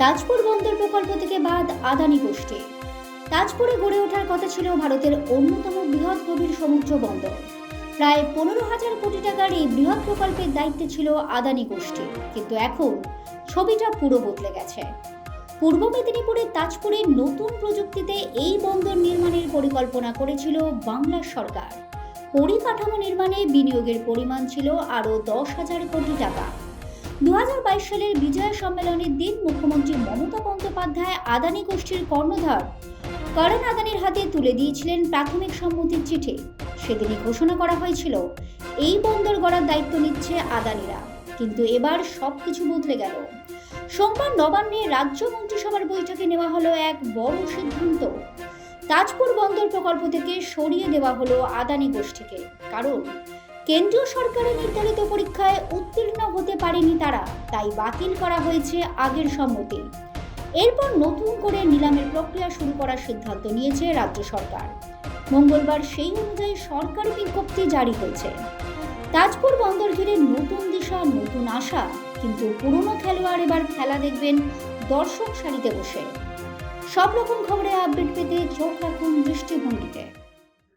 তাজপুর বন্দর প্রকল্প থেকে বাদ আদানি গোষ্ঠী। তাজপুরে গড়ে ওঠার কথা ছিল ভারতের অন্যতম বৃহৎ গভীর সমুদ্র বন্দর। প্রায় পনেরো হাজার কোটি টাকার এই বৃহৎ প্রকল্পের দায়িত্বে ছিল আদানি গোষ্ঠী। কিন্তু এখন ছবিটা পুরো বদলে গেছে। পূর্ব মেদিনীপুরের তাজপুরে নতুন প্রযুক্তিতে এই বন্দর নির্মাণের পরিকল্পনা করেছিল বাংলা সরকার। পরিকাঠামো নির্মাণে বিনিয়োগের পরিমাণ ছিল আরও দশ হাজার কোটি টাকা। সালের বিজয়া সম্মেলনের দিন মুখ্যমন্ত্রী মমতা বন্দ্যোপাধ্যায় আদানি গোষ্ঠীর কর্ণধার করণ আদানির হাতে তুলে দিয়েছিলেন প্রাথমিক সম্মতির চিঠি। সেদিনই ঘোষণা করা হয়েছিল, এই বন্দর গড়ার দায়িত্ব নিচ্ছে আদানিরা। কিন্তু এবার সবকিছু বদলে গেল। সোমবার নবান্নে রাজ্য মন্ত্রিসভার বৈঠকে নেওয়া হলো এক বড় সিদ্ধান্ত। তাজপুর বন্দর প্রকল্প থেকে সরিয়ে দেওয়া হলো আদানি গোষ্ঠীকে। কারণ কেন্দ্রীয় সরকারের নির্ধারিত পরীক্ষায় উত্তীর্ণ হতে পারেনি তারা, তাই বাতিল করা হয়েছে আগের সম্মতি। এরপর নতুন করে নিলামের প্রক্রিয়া শুরু করার সিদ্ধান্ত নিয়েছে রাজ্য সরকার। মঙ্গলবার সেই অনুযায়ী সরকারি বিজ্ঞপ্তি জারি হয়েছে। তাজপুর বন্দর ঘিরে নতুন দিশা, নতুন আশা, কিন্তু পুরনো খেলোয়াড় এবার খেলা দেখবেন দর্শক সারিতে বসে। সব রকম খবরে আপডেট পেতে